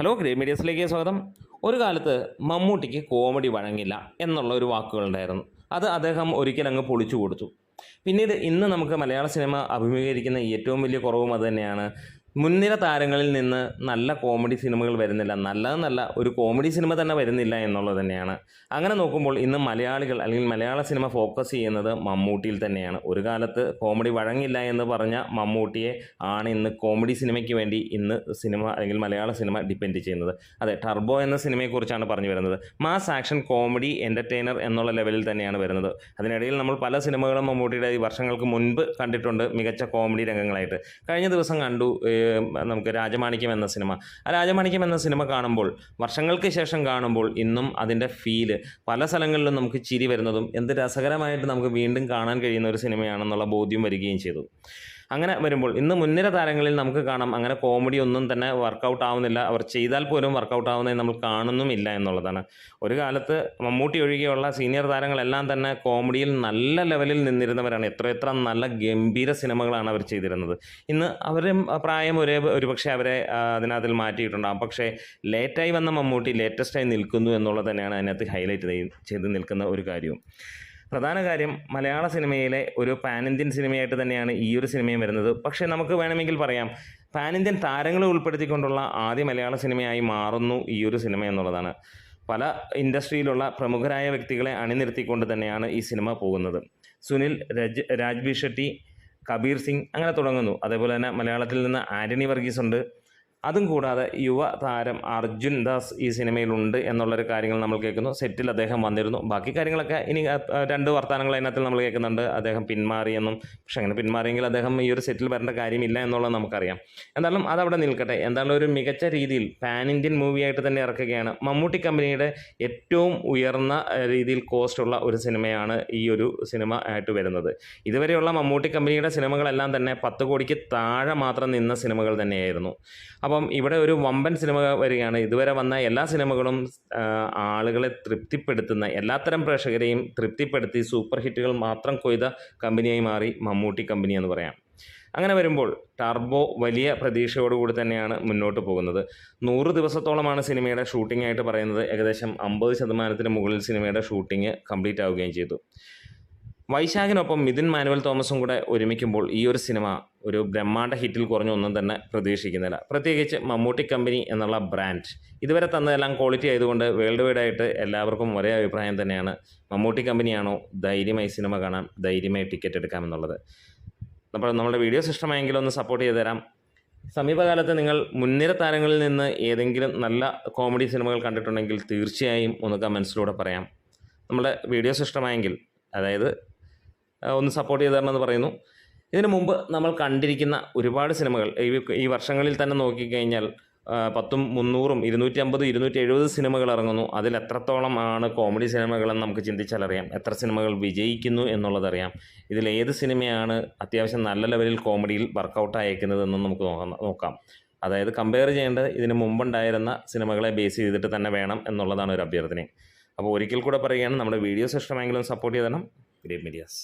Hello grey മീഡിയസിലേക്ക് സ്വാഗതം. ഒരു കാലത്ത് മമ്മൂട്ടിക്ക് കോമഡി വഴങ്ങില്ല എന്നുള്ള ഒരു വാക്കുകളുണ്ടായിരുന്നു അത് അദ്ദേഹം ഒരിക്കൽ അങ്ങ് പൊളിച്ചു കൊടുത്തു. പിന്നീട് ഇന്ന് നമുക്ക് മലയാള സിനിമ അഭിമുഖീകരിക്കുന്ന ഏറ്റവും വലിയ കുറവും അത് തന്നെയാണ്. മുൻനിര താരങ്ങളിൽ നിന്ന് നല്ല കോമഡി സിനിമകൾ വരുന്നില്ല. നല്ലതെന്നല്ല ഒരു കോമഡി സിനിമ തന്നെ വരുന്നില്ല എന്നുള്ളത് തന്നെയാണ്. അങ്ങനെ നോക്കുമ്പോൾ ഇന്ന് മലയാളികൾ അല്ലെങ്കിൽ മലയാള സിനിമ ഫോക്കസ് ചെയ്യുന്നത് മമ്മൂട്ടിയിൽ തന്നെയാണ്. ഒരു കാലത്ത് കോമഡി വഴങ്ങില്ല എന്ന് പറഞ്ഞ മമ്മൂട്ടിയെ ആണ് ഇന്ന് കോമഡി സിനിമയ്ക്ക് വേണ്ടി ഇന്ന് സിനിമ അല്ലെങ്കിൽ മലയാള സിനിമ ഡിപ്പെൻഡ് ചെയ്യുന്നത്. അതെ ടർബോ എന്ന സിനിമയെക്കുറിച്ചാണ് പറഞ്ഞു വരുന്നത്. മാസ് ആക്ഷൻ കോമഡി എന്റർടൈനർ എന്നുള്ള ലെവലിൽ തന്നെയാണ് വരുന്നത്. അതിനിടയിൽ നമ്മൾ പല സിനിമകളും മമ്മൂട്ടിയുടെ വർഷങ്ങൾക്ക് മുൻപ് കണ്ടിട്ടുണ്ട് മികച്ച കോമഡി രംഗങ്ങളായിട്ട്. കഴിഞ്ഞ ദിവസം കണ്ടു നമുക്ക് രാജമാണിക്യം എന്ന സിനിമ. ആ രാജമാണിക്യം എന്ന സിനിമ കാണുമ്പോൾ വർഷങ്ങൾക്ക് ശേഷം കാണുമ്പോൾ ഇന്നും അതിന്റെ ഫീൽ പല സ്ഥലങ്ങളിലും നമുക്ക് ചിരി വരുന്നതും എന്ത് രസകരമായിട്ട് നമുക്ക് വീണ്ടും കാണാൻ കഴിയുന്ന ഒരു സിനിമയാണെന്നുള്ള ബോധ്യം വരികയും ചെയ്തു. അങ്ങനെ വരുമ്പോൾ ഇന്ന് മുൻനിര താരങ്ങളിൽ നമുക്ക് കാണാം അങ്ങനെ കോമഡി ഒന്നും തന്നെ വർക്കൗട്ട് ആവുന്നില്ല. അവർ ചെയ്താൽ പോലും വർക്കൗട്ട് ആവുന്നത് നമ്മൾ കാണുന്നുമില്ല എന്നുള്ളതാണ്. ഒരു കാലത്ത് മമ്മൂട്ടി ഒഴികെയുള്ള സീനിയർ താരങ്ങളെല്ലാം തന്നെ കോമഡിയിൽ നല്ല ലെവലിൽ നിന്നിരുന്നവരാണ്. എത്ര എത്ര നല്ല ഗംഭീര സിനിമകളാണ് അവർ ചെയ്തിരുന്നത്. ഇന്ന് അവരും പ്രായം ഒരേ ഒരുപക്ഷെ അവരെ അതിനകത്തിൽ മാറ്റിയിട്ടുണ്ടാകും പക്ഷേ ലേറ്റായി വന്ന മമ്മൂട്ടി ലേറ്റസ്റ്റായി നിൽക്കുന്നു എന്നുള്ളത് തന്നെയാണ് അതിനകത്ത് ഹൈലൈറ്റ് ചെയ്ത് നിൽക്കുന്ന ഒരു കാര്യവും. പ്രധാന കാര്യം മലയാള സിനിമയിലെ ഒരു പാൻ ഇന്ത്യൻ സിനിമയായിട്ട് തന്നെയാണ് ഈ ഒരു സിനിമയും വരുന്നത്. പക്ഷേ നമുക്ക് വേണമെങ്കിൽ പറയാം പാൻ ഇന്ത്യൻ താരങ്ങളെ ഉൾപ്പെടുത്തിക്കൊണ്ടുള്ള ആദ്യ മലയാള സിനിമയായി മാറുന്നു ഈ ഒരു സിനിമ എന്നുള്ളതാണ്. പല ഇൻഡസ്ട്രിയിലുള്ള പ്രമുഖരായ വ്യക്തികളെ അണിനിർത്തിക്കൊണ്ട് തന്നെയാണ് ഈ സിനിമ പോകുന്നത്. സുനിൽ രജ് രാജ്ബി ഷെട്ടി കബീർ സിംഗ് അങ്ങനെ തുടങ്ങുന്നു. അതേപോലെ തന്നെ മലയാളത്തിൽ നിന്ന് ആന്റണി വർഗീസ് ഉണ്ട് അതും കൂടാതെ യുവ താരം അർജുൻ ദാസ് ഈ സിനിമയിലുണ്ട് എന്നുള്ളൊരു കാര്യങ്ങൾ നമ്മൾ കേൾക്കുന്നു. സെറ്റിൽ അദ്ദേഹം വന്നിരുന്നു. ബാക്കി കാര്യങ്ങളൊക്കെ ഇനി രണ്ട് വർത്തമാനങ്ങൾ അതിനകത്ത് നമ്മൾ കേൾക്കുന്നുണ്ട്. അദ്ദേഹം പിന്മാറിയെന്നും പക്ഷെ അങ്ങനെ പിന്മാറിയെങ്കിൽ അദ്ദേഹം ഈ ഒരു സെറ്റിൽ വരേണ്ട കാര്യമില്ല എന്നുള്ളത് നമുക്കറിയാം. എന്തായാലും അതവിടെ നിൽക്കട്ടെ. എന്തായാലും ഒരു മികച്ച രീതിയിൽ പാൻ ഇന്ത്യൻ മൂവിയായിട്ട് തന്നെ ഇറക്കുകയാണ്. മമ്മൂട്ടി കമ്പനിയുടെ ഏറ്റവും ഉയർന്ന രീതിയിൽ കോസ്റ്റ് ഉള്ള ഒരു സിനിമയാണ് ഈ ഒരു സിനിമ ആയിട്ട് വരുന്നത്. ഇതുവരെയുള്ള മമ്മൂട്ടി കമ്പനിയുടെ സിനിമകളെല്ലാം തന്നെ പത്ത് കോടിക്ക് താഴെ മാത്രം നിന്ന സിനിമകൾ തന്നെയായിരുന്നു. അപ്പം ഇവിടെ ഒരു വമ്പൻ സിനിമ വരികയാണ്. ഇതുവരെ വന്ന എല്ലാ സിനിമകളും ആളുകളെ തൃപ്തിപ്പെടുത്തുന്ന എല്ലാത്തരം പ്രേക്ഷകരെയും തൃപ്തിപ്പെടുത്തി സൂപ്പർ ഹിറ്റുകൾ മാത്രം കൊയ്ത കമ്പനിയായി മാറി മമ്മൂട്ടി കമ്പനി എന്ന് പറയാം. അങ്ങനെ വരുമ്പോൾ ടർബോ വലിയ പ്രതീക്ഷയോടുകൂടി തന്നെയാണ് മുന്നോട്ട് പോകുന്നത്. നൂറ് ദിവസത്തോളമാണ് സിനിമയുടെ ഷൂട്ടിംഗ് ആയിട്ട് പറയുന്നത്. ഏകദേശം അമ്പത് ശതമാനത്തിന് മുകളിൽ സിനിമയുടെ ഷൂട്ടിംഗ് കംപ്ലീറ്റ് ആവുകയും ചെയ്തു. വൈശാഖിനൊപ്പം മിഥുൻ മാനുവൽ തോമസും കൂടെ ഒരുമിക്കുമ്പോൾ ഈ ഒരു സിനിമ ഒരു ബ്രഹ്മാണ്ട ഹിറ്റിൽ കുറഞ്ഞൊന്നും തന്നെ പ്രതീക്ഷിക്കുന്നില്ല. പ്രത്യേകിച്ച് മമ്മൂട്ടി കമ്പനി എന്നുള്ള ബ്രാൻഡ്. ഇതുവരെ തന്നതെല്ലാം ക്വാളിറ്റി ആയതുകൊണ്ട് വേൾഡ് വൈഡ് ആയിട്ട് എല്ലാവർക്കും ഒരേ അഭിപ്രായം തന്നെയാണ്. മമ്മൂട്ടി കമ്പനിയാണോ? ധൈര്യമായി സിനിമ കാണാം ധൈര്യമായി ടിക്കറ്റ് എടുക്കാമെന്നുള്ളത് അപ്പോൾ നമ്മുടെ വീഡിയോസ് ഇഷ്ടമായെങ്കിൽ ഒന്ന് സപ്പോർട്ട് ചെയ്ത് തരാം. സമീപകാലത്ത് നിങ്ങൾ മുൻനിര താരങ്ങളിൽ നിന്ന് ഏതെങ്കിലും നല്ല കോമഡി സിനിമകൾ കണ്ടിട്ടുണ്ടെങ്കിൽ തീർച്ചയായും ഒന്ന് കമൻസിലൂടെ പറയാം. നമ്മുടെ വീഡിയോസ് ഇഷ്ടമായെങ്കിൽ അതായത് ഒന്ന് സപ്പോർട്ട് ചെയ്ത് തരണമെന്ന് പറയുന്നു. ഇതിനു മുമ്പ് നമ്മൾ കണ്ടിരിക്കുന്ന ഒരുപാട് സിനിമകൾ. ഈ വർഷങ്ങളിൽ തന്നെ നോക്കിക്കഴിഞ്ഞാൽ പത്തും മുന്നൂറും ഇരുന്നൂറ്റി അമ്പത് ഇരുന്നൂറ്റി എഴുപത് സിനിമകൾ ഇറങ്ങുന്നു. അതിൽ എത്രത്തോളം ആണ് കോമഡി സിനിമകളെന്ന് നമുക്ക് ചിന്തിച്ചാൽ അറിയാം. എത്ര സിനിമകൾ വിജയിക്കുന്നു എന്നുള്ളതറിയാം ഇതിൽ ഏത് സിനിമയാണ് അത്യാവശ്യം നല്ല ലെവലിൽ കോമഡിയിൽ വർക്കൗട്ട് അയക്കുന്നതെന്നും നമുക്ക് നോക്കാം അതായത് കമ്പയർ ചെയ്യേണ്ടത് ഇതിന് മുമ്പുണ്ടായിരുന്ന സിനിമകളെ ബേസ് ചെയ്തിട്ട് തന്നെ വേണം എന്നുള്ളതാണ് ഒരു അഭ്യർത്ഥന. അപ്പോൾ ഒരിക്കൽ കൂടെ പറയുകയാണ് നമ്മുടെ വീഡിയോസ് ഇഷ്ടമെങ്കിലും സപ്പോർട്ട് ചെയ്തണം. Great medias